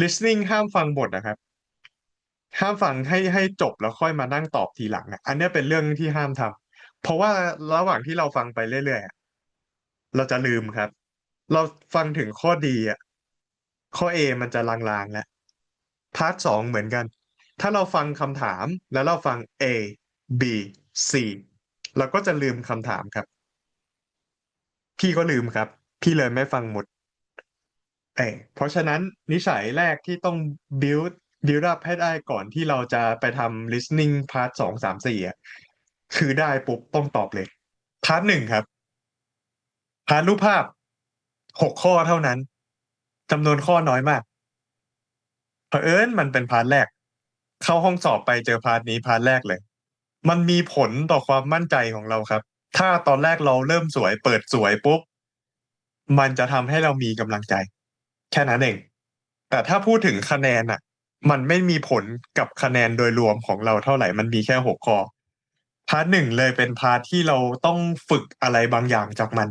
listening ห้ามฟังบทนะครับ ห้ามฟังให้ให้จบแล้วค่อยมานั่งตอบทีหลังอะอันเนี้ยเป็นเรื่องที่ห้ามทำเพราะว่าระหว่างที่เราฟังไปเรื่อยๆอะเราจะลืมครับ เราฟังถึงข้อดีอะข้อ A มันจะลางๆแล้วพาร์ทสองเหมือนกัน ถ้าเราฟังคำถามแล้วเราฟัง A B C เราก็จะลืมคำถามครับ พี่ก็ลืมครับ พี่เลยไม่ฟังหมด เอเพราะฉะนั้นนิสัยแรกที่ต้อง build build up ให้ได้ก่อนที่เราจะไปทำ listening part สองสามสี่อะคือได้ปุ๊บต้องตอบเลย พาร์ทหนึ่งครับ พาร์ทรูปภาพหกข้อเท่านั้นจำนวนข้อน้อยมากเผอิญมันเป็นพาร์ทแรก เข้าห้องสอบไปเจอพาร์ทนี้พาร์ทแรกเลย มันมีผลต่อความมั่นใจของเราครับ ถ้าตอนแรกเราเริ่มสวยเปิดสวยปุ๊บ มันจะทำให้เรามีกำลังใจ แค่นั้นเอง แต่ถ้าพูดถึงคะแนนอะ มันไม่มีผลกับคะแนนโดยรวมของเราเท่าไหร่ มันมีแค่หกข้อพาร์ทหนึ่งเลยเป็นพาร์ทที่เราต้องฝึกอะไรบางอย่างจากมัน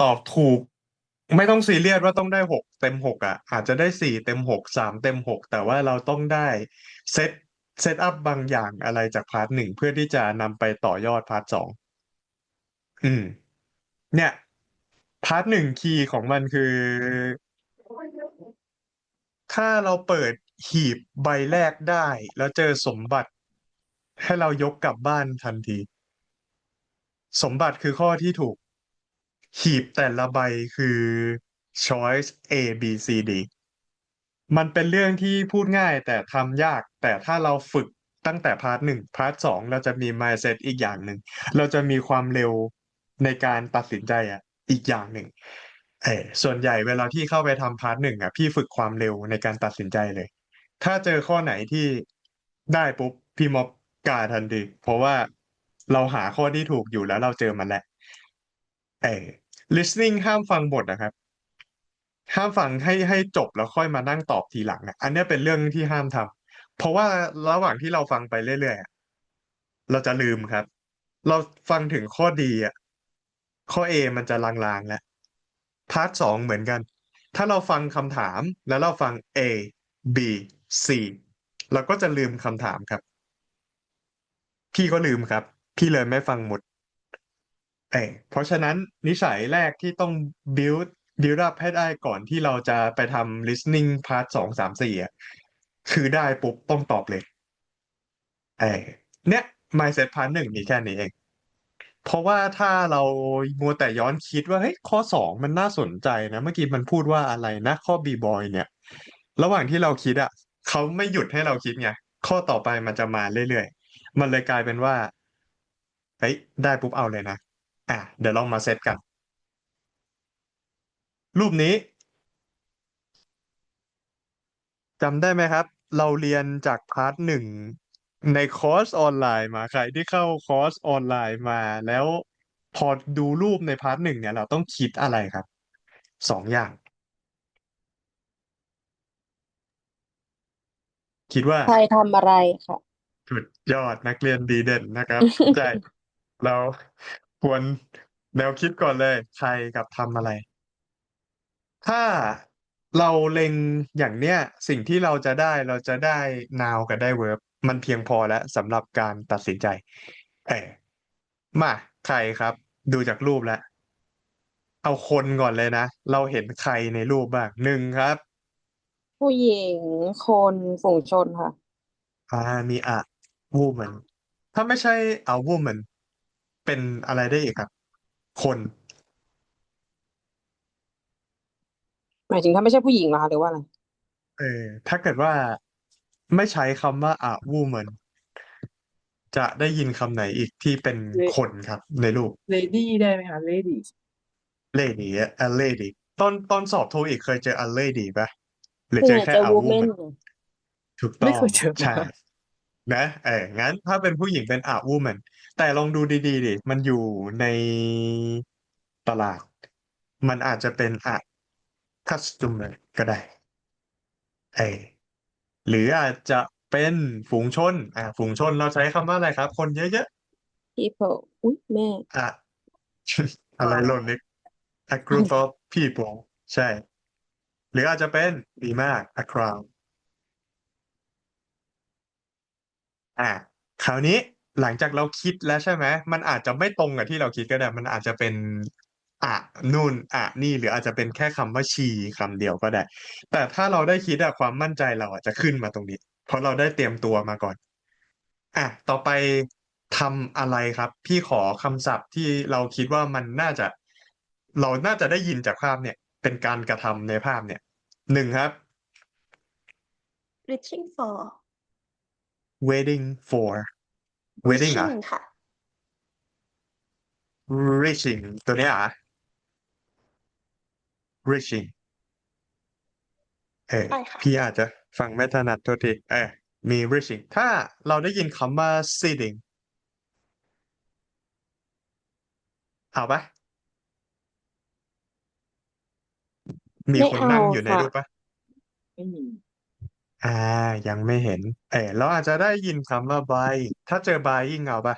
ตอบถูก ไม่ต้องซีเรียสว่าต้องได้หกเต็มหกอะ อาจจะได้สี่เต็มหกสามเต็มหกแต่ว่าเราต้องได้เซตเซตอัพบางอย่างอะไรจากพาร์ทหนึ่งเพื่อที่จะนำไปต่อยอดพาร์ทสองอืม เนี่ยพาร์ทหนึ่งคีย์ของมันคือ ถ้าเราเปิดหีบใบแรกได้ แล้วเจอสมบัติ ให้เรายกกลับบ้านทันที สมบัติคือข้อที่ถูก หีบแต่ละใบคือ choice A B C D มันเป็นเรื่องที่พูดง่ายแต่ทำยาก แต่ถ้าเราฝึกตั้งแต่พาร์ทหนึ่งพาร์ทสองเราจะมี mindset อีกอย่างหนึ่ง เราจะมีความเร็วในการตัดสินใจอะ อีกอย่างหนึ่ง เออส่วนใหญ่เวลาที่เข้าไปทำพาร์ทหนึ่งอะพี่ฝึกความเร็วในการตัดสินใจเลย ถ้าเจอข้อไหนที่ได้ปุ๊บพี่ม็อบกาทันที เพราะว่าเราหาข้อที่ถูกอยู่แล้วเราเจอมันแหละเออ listening ห้ามฟังบทนะครับ ห้ามฟังให้ให้จบแล้วค่อยมานั่งตอบทีหลังอะอันนี้เป็นเรื่องที่ห้ามทำเพราะว่าระหว่างที่เราฟังไปเรื่อยๆเราจะลืมครับ เราฟังถึงข้อดีอะข้อ A มันจะลางๆแล้ว พาร์ทสองเหมือนกัน ถ้าเราฟังคำถามแล้วเราฟัง A B C เราก็จะลืมคำถามครับ พี่ก็ลืมครับ พี่เลยไม่ฟังหมดเอเพราะฉะนั้นนิสัยแรกที่ต้อง build build up ให้ได้ก่อนที่เราจะไปทำ listening part สองสามสี่อะคือได้ปุ๊บต้องตอบเลยเออเนี่ย mindset part หนึ่งมีแค่นี้เอง เพราะว่าถ้าเรามัวแต่ย้อนคิดว่าเฮ้ยข้อสองมันน่าสนใจนะเมื่อกี้มันพูดว่าอะไรนะข้อ b boy เนี่ย ระหว่างที่เราคิดอะเขาไม่หยุดให้เราคิดไงข้อต่อไปมันจะมาเรื่อยๆมันเลยกลายเป็นว่าเฮ้ยได้ปุ๊บเอาเลยนะอะเดี๋ยวลองมาเซตกัน รูปนี้จำได้ไหมครับ เราเรียนจากพาร์ทหนึ่ง ในคอร์สออนไลน์มาใครที่เข้าคอร์สออนไลน์มา แล้วพอดูรูปในพาร์ทหนึ่งเนี่ย เราต้องคิดอะไรครับสองอย่าง คิดว่า ใครทำอะไรค่ะ สุดยอดนักเรียนดีเด่นนะครับใช่เราควรแนวคิดก่อนเลย ใครกับทำอะไร ถ้าเราเล็งอย่างเนี้ย สิ่งที่เราจะได้เราจะได้ now กับได้ verb มันเพียงพอแล้วสำหรับการตัดสินใจ เออมาใครครับ ดูจากรูปแล้ว เอาคนก่อนเลยนะ เราเห็นใครในรูปบ้างหนึ่งครับ ผู้หญิงคนฝูงชนค่ะ อ่ามีอะ woman ถ้าไม่ใช่ a woman เป็นอะไรได้อีกครับ คนหมายถึงถ้าไม่ใช่ผู้หญิงเหรอคะหรือว่าอะไร เออถ้าเกิดว่า ไม่ใช้คำว่า a woman จะได้ยินคำไหนอีกที่เป็นเลคนครับ ในรูป lady ได้ไหมคะ lady lady อะ a lady ตอนตอนสอบโทอีกเคยเจอ a lady ป่ะหรือส่วนเจใหอญ่แค่เจอ a woman woman ถูกต้ไม่องเคยเจอ ใช่มานะเอองั้นถ้าเป็นผู้หญิงเป็น a woman แต่ลองดูดีๆดิมันอยู่ในตลาด มันอาจจะเป็น a customer ก็ได้เออ หรืออาจจะเป็นฝูงชน อ่า ฝูงชนเราใช้คำว่าอะไรครับ คนเยอะ people อุ้ยแม่ ๆ อะ อะไรหล่นนึก a group of people ใช่ หรืออาจจะเป็นดีมาก a crown อะคราวนี้หลังจากเราคิดแล้วใช่ไหม มันอาจจะไม่ตรงกับที่เราคิดก็ได้ มันอาจจะเป็น อะนู่นอะนี่หรืออาจจะเป็นแค่คำว่าชีคำเดียวก็ได้ แต่ถ้าเราได้คิดอะความมั่นใจเราอาจจะขึ้นมาตรงนี้ เพราะเราได้เตรียมตัวมาก่อนอะต่อไปทำอะไรครับ พี่ขอคำศัพท์ที่เราคิดว่ามันน่าจะ เราน่าจะได้ยินจากภาพเนี่ย เป็นการกระทำในภาพเนี่ยหนึ่งครับ reaching for waiting for waiting อะ reaching ค่ะ reaching ตัวเนี้ยอะ reaching เออใช่ค่ะ พี่อาจจะฟังไม่ถนัดโทษทีเออมี reaching ถ้าเราได้ยินคำว่า sitting เอาปะมีไม่คนเอานั่งอยู่ในค่ะ รูปปะ ไม่มีอ่ายังไม่เห็น เออเราอาจจะได้ยินคำว่า buy ถ้าเจอ buying เอาปะ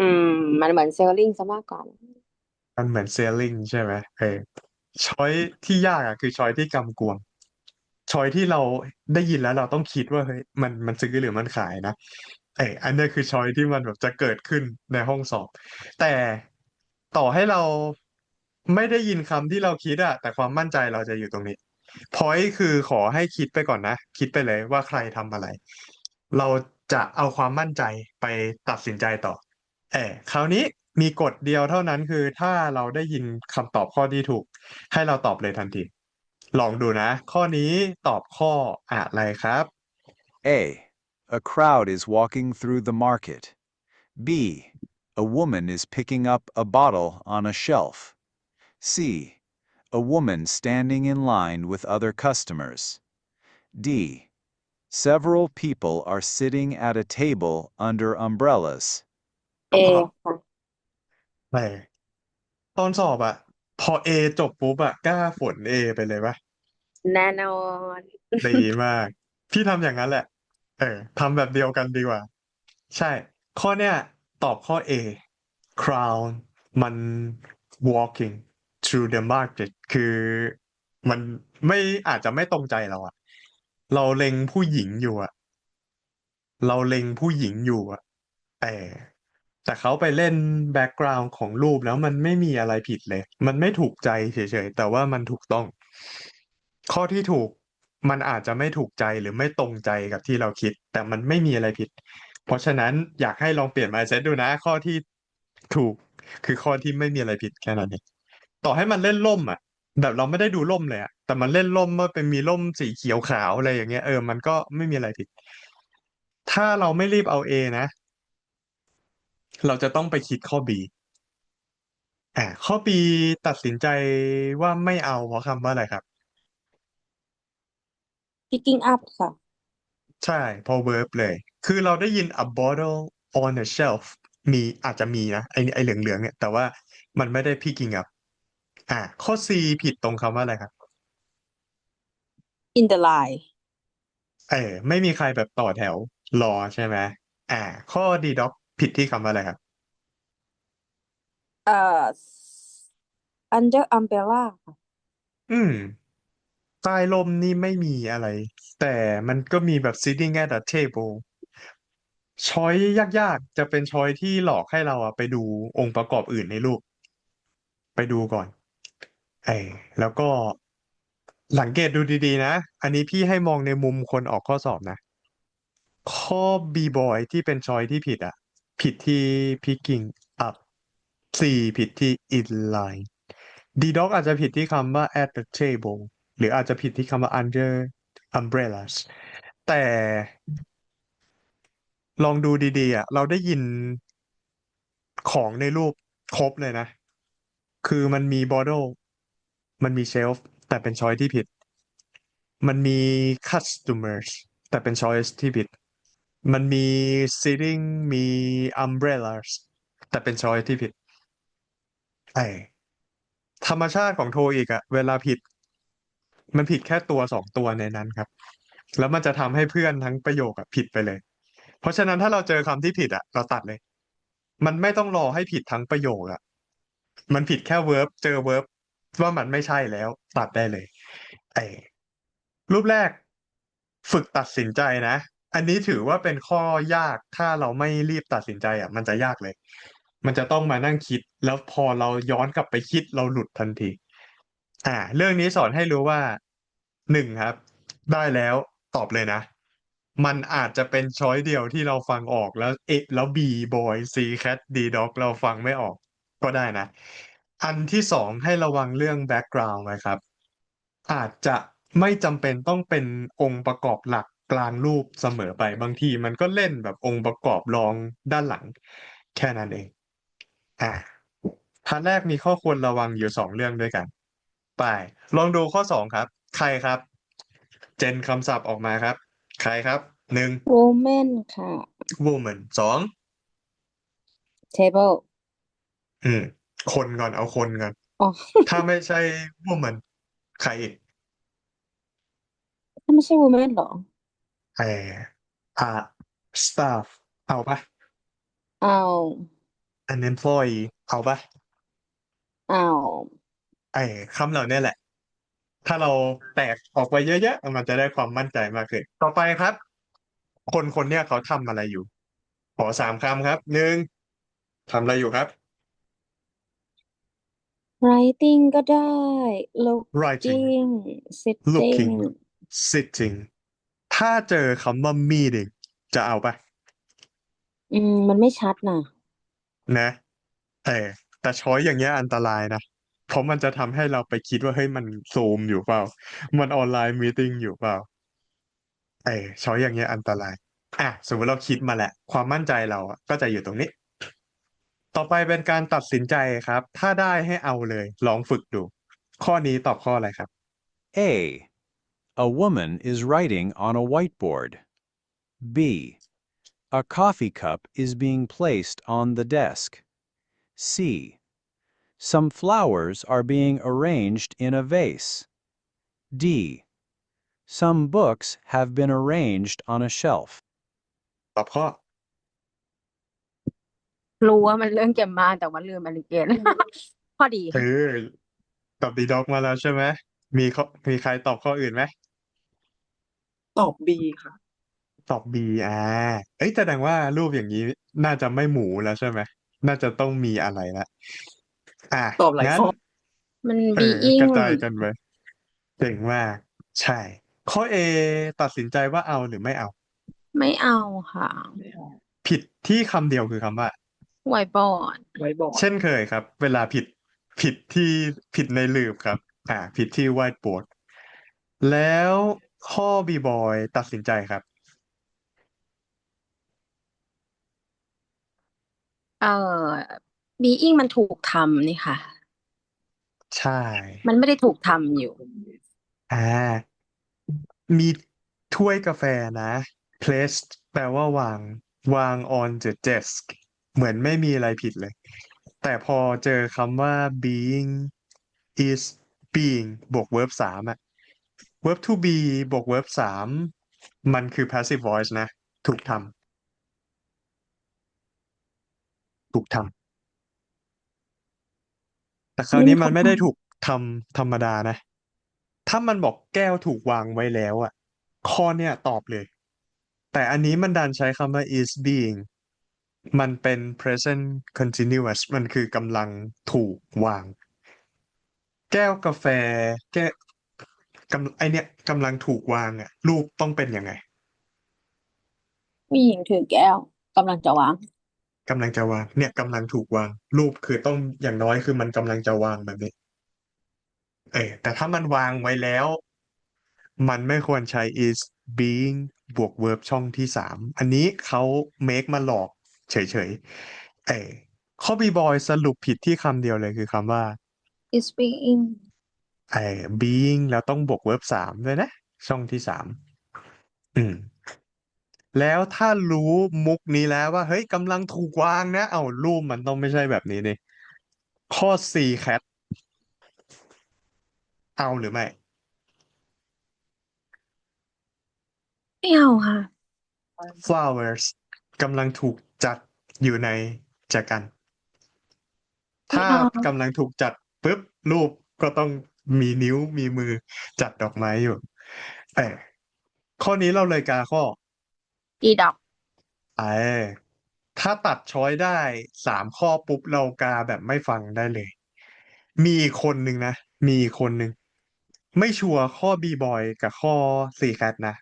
อืม มันเหมือนเซลลิงซะมากกว่ามันเหมือน selling ใช่ไหมเออช้อยที่ยากอะ คือช้อยที่กำกวมช้อยที่เราได้ยินแล้วเราต้องคิดว่าเฮ้ยมันมันซื้อหรือมันขายนะเอออันเนี้ยคือช้อยที่มันแบบจะเกิดขึ้นในห้องสอบ แต่ต่อให้เราไม่ได้ยินคำที่เราคิดอะแต่ความมั่นใจเราจะอยู่ตรงนี้ point คือขอให้คิดไปก่อนนะ คิดไปเลยว่าใครทำอะไร เราจะเอาความมั่นใจไปตัดสินใจต่อ เออคราวนี้มีกฎเดียวเท่านั้นคือถ้าเราได้ยินคำตอบข้อที่ถูก ให้เราตอบเลยทันที ลองดูนะ ข้อนี้ตอบข้ออะไรครับ A. A crowd is walking through the market. B. A woman is picking up a bottle on a shelf. C. A woman standing in line with other customers. D. Several people are sitting at a table under umbrellas. เอค่ะเออตอนสอบอะพอ A จบปุ๊บอะกล้าฝน A ไปเลยปะแน่นอน ดีมาก พี่ทำอย่างนั้นแหละ เออทำแบบเดียวกันดีกว่า ใช่ ข้อเนี้ยตอบข้อ A crown มัน walking through the market คือมันไม่อาจจะไม่ตรงใจเราอะเราเล็งผู้หญิงอยู่อะเราเล็งผู้หญิงอยู่อะแต่ แต่เขาไปเล่นแบ็กกราวน์ของรูปแล้วมันไม่มีอะไรผิดเลย มันไม่ถูกใจเฉยๆ แต่ว่ามันถูกต้อง ข้อที่ถูกมันอาจจะไม่ถูกใจหรือไม่ตรงใจกับที่เราคิด แต่มันไม่มีอะไรผิด เพราะฉะนั้นอยากให้ลองเปลี่ยน mindset ดูนะ ข้อที่ถูกคือข้อที่ไม่มีอะไรผิดแค่นั้นเองต่อให้มันเล่นล่มอะ แบบเราไม่ได้ดูล่มเลยอะแต่มันเล่นล่มว่าเป็นมีล่มสีเขียวขาวอะไรอย่างเงี้ยเออมันก็ไม่มีอะไรผิด ถ้าเราไม่รีบเอา A นะ เราจะต้องไปคิดข้อ B อ่าข้อ B ตัดสินใจว่าไม่เอาเพราะคำว่าอะไรครับ picking up ค่ะ ใช่ พอ verb เลย คือเราได้ยิน a bottle on a shelf มีอาจจะมีนะ ไอไอเหลืองๆเนี่ย แต่ว่ามันไม่ได้ picking up อ่าข้อ C ผิดตรงคำว่าอะไรครับ in the line เออไม่มีใครแบบต่อแถวรอใช่ไหมอ่า ข้อ D dog ผิดที่คำว่าอะไรครับ เอ่อ under umbrella ค่ะอืม ใต้ลมนี่ไม่มีอะไร แต่มันก็มีแบบ sitting at a table ช้อยยากๆ จะเป็นช้อยที่หลอกให้เราอะไปดูองค์ประกอบอื่นในรูป ไปดูก่อนเออแล้วก็สังเกตดูดีๆ นะ อันนี้พี่ให้มองในมุมคนออกข้อสอบนะ ข้อ B boy ที่เป็นช้อยที่ผิดอะ ผิดที่ picking up C ผิดที่ in line D dog อาจจะผิดที่คำว่า at the table หรืออาจจะผิดที่คำว่า under umbrellas แต่ลองดูดีๆอะเราได้ยินของในรูปครบเลยนะ คือมันมี bottle มันมี shelf แต่เป็น choice ที่ผิด มันมี customers แต่เป็น choice ที่ผิด มันมี sitting มี umbrellas แต่เป็น choice ที่ผิดไอ้ธรรมชาติของโทอีกอะเวลาผิด มันผิดแค่ตัวสองตัวในนั้นครับ แล้วมันจะทำให้เพื่อนทั้งประโยคอะผิดไปเลย เพราะฉะนั้นถ้าเราเจอคำที่ผิดอะเราตัดเลย มันไม่ต้องรอให้ผิดทั้งประโยคอะมันผิดแค่ verb เจอ verb ว่ามันไม่ใช่แล้ว ตัดได้เลย ไอ้รูปแรก ฝึกตัดสินใจนะ อันนี้ถือว่าเป็นข้อยากถ้าเราไม่รีบตัดสินใจอะ มันจะยากเลย มันจะต้องมานั่งคิด แล้วพอเราย้อนกลับไปคิดเราหลุดทันที อ่า เรื่องนี้สอนให้รู้ว่าหนึ่งครับ ได้แล้วตอบเลยนะ มันอาจจะเป็นช้อยเดียวที่เราฟังออกแล้วเอแล้ว B boy C cat D dog เราฟังไม่ออก ก็ได้นะ อันที่สองให้ระวังเรื่อง background นะครับ อาจจะไม่จำเป็นต้องเป็นองค์ประกอบหลัก กลางรูปเสมอไปบางทีมันก็เล่นแบบองค์ประกอบรองด้านหลัง แค่นั้นเอง อ่าพาร์ทแรกมีข้อควรระวังอยู่สองเรื่องด้วยกัน ไป ลองดูข้อสองครับ ใครครับ เจนคำศัพท์ออกมาครับ ใครครับหนึ่ง woman ค่ะ woman สอง table อืม คนก่อนเอาคนก่อนอ๋อถ้าไม่ใช่ woman ใครอีกถ้าไม่ใช่ woman เหรอ เอออ่า staff เอาปะ เอา an employee เอาปะเอาไอ้คำเหล่านี้แหละ ถ้าเราแตกออกไปเยอะๆ มันจะได้ความมั่นใจมากขึ้น ต่อไปครับ คนคนเนี้ยเขาทำอะไรอยู่ ขอสามคำครับหนึ่งทำอะไรอยู่ครับ writing ก็ได้ writing looking sitting looking sitting ถ้าเจอคำว่า meeting จะเอาปะอืม มันไม่ชัดนะนะเออแต่ช้อยอย่างเงี้ยอันตรายนะ เพราะมันจะทำให้เราไปคิดว่าเฮ้ยมันซูมอยู่เปล่า มันออนไลน์มีติ้งอยู่เปล่า เออช้อยอย่างเงี้ยอันตราย อะสมมติเราคิดมาแหละ ความมั่นใจเราอะก็จะอยู่ตรงนี้ ต่อไปเป็นการตัดสินใจครับ ถ้าได้ให้เอาเลย ลองฝึกดู ข้อนี้ตอบข้ออะไรครับ A. A woman is writing on a whiteboard. B. A coffee cup is being placed on the desk. C. Some flowers are being arranged in a vase. D. Some books have been arranged on a shelf. ตอบข้อ รู้ว่ามันเรื่องเกมมาแต่ว่าลืมอลิเกน ข้อดี เออตอบดีด็อกมาแล้วใช่ไหม มีข้อมีใครตอบข้ออื่นไหม ตอบ B ค่ะ ตอบ B อ่าเอ้ยแสดงว่ารูปอย่างนี้น่าจะไม่หมูแล้วใช่ไหมน่าจะต้องมีอะไรละอะตอบหลายงั้นข้อ มันเออ being กระจายกันไปเก่งมากใช่ ข้อ A ตัดสินใจว่าเอาหรือไม่เอา ไม่เอาค่ะผิดที่คำเดียวคือคำว่า whiteboard ไว้บอกเช่นเคยครับ เวลาผิดผิดที่ผิดในลืบครับ อ่า ผิดที่ whiteboard แล้ว ข้อ B boy ตัดสินใจครับ เอ่อ being มันถูกทำนี่ค่ะ ใช่มันไม่ได้ถูกทำอยู่ อ่ามีถ้วยกาแฟนะ place แปลว่าวาง วาง on the desk เหมือนไม่มีอะไรผิดเลย แต่พอเจอคำว่า being is being บวก verb สามอะ verb to be บวก verb สามมันคือ passive voice นะ ถูกทำถูกทำแต่คราวนี้มันไม่ได้ถูกทำธรรมดานะ ถ้ามันบอกแก้วถูกวางไว้แล้วอะข้อเนี่ยตอบเลย แต่อันนี้มันดันใช้คำว่า is being มันเป็น present continuous มันคือกำลังถูกวาง แก้วกาแฟ แก้ว กำไอเนี้ยกำลังถูกวางอะรูปต้องเป็นยังไงผู้หญิงถือแก้วกำลังจะวาง กำลังจะวาง เนี่ยกำลังถูกวาง รูปคือต้องอย่างน้อยคือมันกำลังจะวางแบบนี้ เออแต่ถ้ามันวางไว้แล้ว มันไม่ควรใช้ is being บวก verb ช่องที่สามอันนี้เขา make มาหลอก เฉยๆเออข้อ b boy สรุปผิดที่คำเดียวเลยคือคำว่า is being ไอ้ being แล้วต้องบวก verb สามด้วยนะ ช่องที่สามอืม แล้วถ้ารู้มุกนี้แล้วว่า เฮ้ยกำลังถูกวางนะ เอารูปมันต้องไม่ใช่แบบนี้นี่ข้อ C cat เอาหรือไม่ ไม่เอาค่ะ flowers กำลังถูกจัดอยู่ในแจกัน ถ้าไม่เอา กำลังถูกจัดปุ๊บรูปก็ต้อง มีนิ้วมีมือจัดดอกไม้อยู่เออข้อนี้เราเลยกาข้อดีดอกเออถ้าตัดช้อยได้สามข้อปุ๊บเรากาแบบไม่ฟังได้เลย มีอีกคนหนึ่งนะ มีอีกคนหนึ่ง ไม่ชัวร์ข้อบีบอยกับข้อซีแคทนะ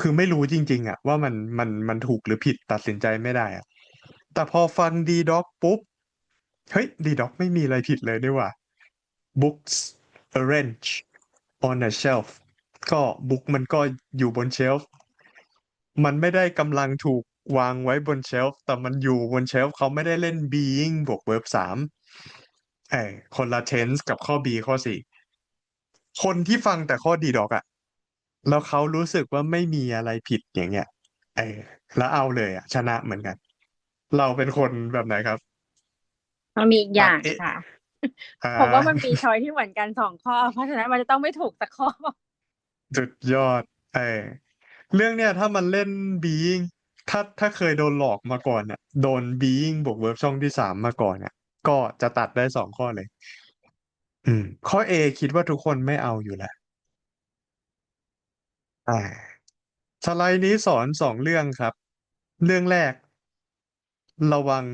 คือไม่รู้จริง ๆอะว่ามันมันมันถูกหรือผิดตัดสินใจไม่ได้อะแต่พอฟังดีด็อกปุ๊บ เฮ้ยดีด็อกไม่มีอะไรผิดเลยด้วยว่ะ books arrange on a shelf ก็บุ๊กมันก็อยู่บนเชลฟ์มันไม่ได้กำลังถูกวางไว้บนเชลฟ์แต่มันอยู่บนเชลฟ์เขาไม่ได้เล่น being บวก verb สามเออคนละ tense กับข้อ B ข้อสี่คนที่ฟังแต่ข้อดีดอกอะแล้วเขารู้สึกว่าไม่มีอะไรผิดอย่างเงี้ยเออแล้วเอาเลยอะชนะเหมือนกัน เราเป็นคนแบบไหนครับมันมีอีกอย่างเอ๊ะค่ะอ่า ผมว่ามันมีช้อยที่เหมือนกันสองข้อ เพราะฉะนั้นมันจะต้องไม่ถูกสักข้อสุดยอดเออเรื่องเนี้ยถ้ามันเล่น being ถ้าถ้าเคยโดนหลอกมาก่อนเนี่ยโดน being บวก verb ช่องที่สามมาก่อนเนี่ยก็จะตัดได้สองข้อเลย อืม ข้อ A คิดว่าทุกคนไม่เอาอยู่แล้วอ่าสไลด์นี้สอนสองเรื่องครับ เรื่องแรก ระวัง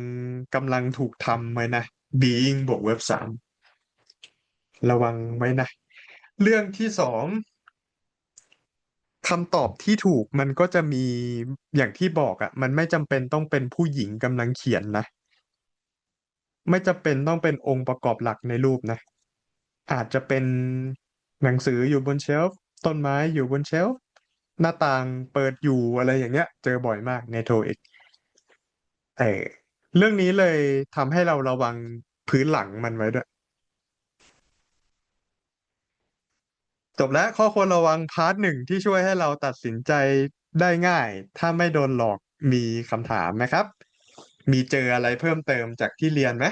กำลังถูกทำไว้นะ being บวก verb สามระวังไว้นะ เรื่องที่สองคำตอบที่ถูกมันก็จะมีอย่างที่บอกอะ่ะ มันไม่จำเป็นต้องเป็นผู้หญิงกำลังเขียนนะ ไม่จำเป็นต้องเป็นองค์ประกอบหลักในรูปนะ อาจจะเป็นหนังสืออยู่บนเชลฟ์ต้นไม้อยู่บนเชลฟ์หน้าต่างเปิดอยู่อะไรอย่างเงี้ย เจอบ่อยมากในโทอีกเออ เรื่องนี้เลยทำให้เราระวังพื้นหลังมันไว้ด้วย จบแล้วข้อควรระวังพาร์ทหนึ่งที่ช่วยให้เราตัดสินใจได้ง่าย ถ้าไม่โดนหลอกมีคำถามไหมครับ มีเจออะไรเพิ่มเติมจากที่เรียนไหม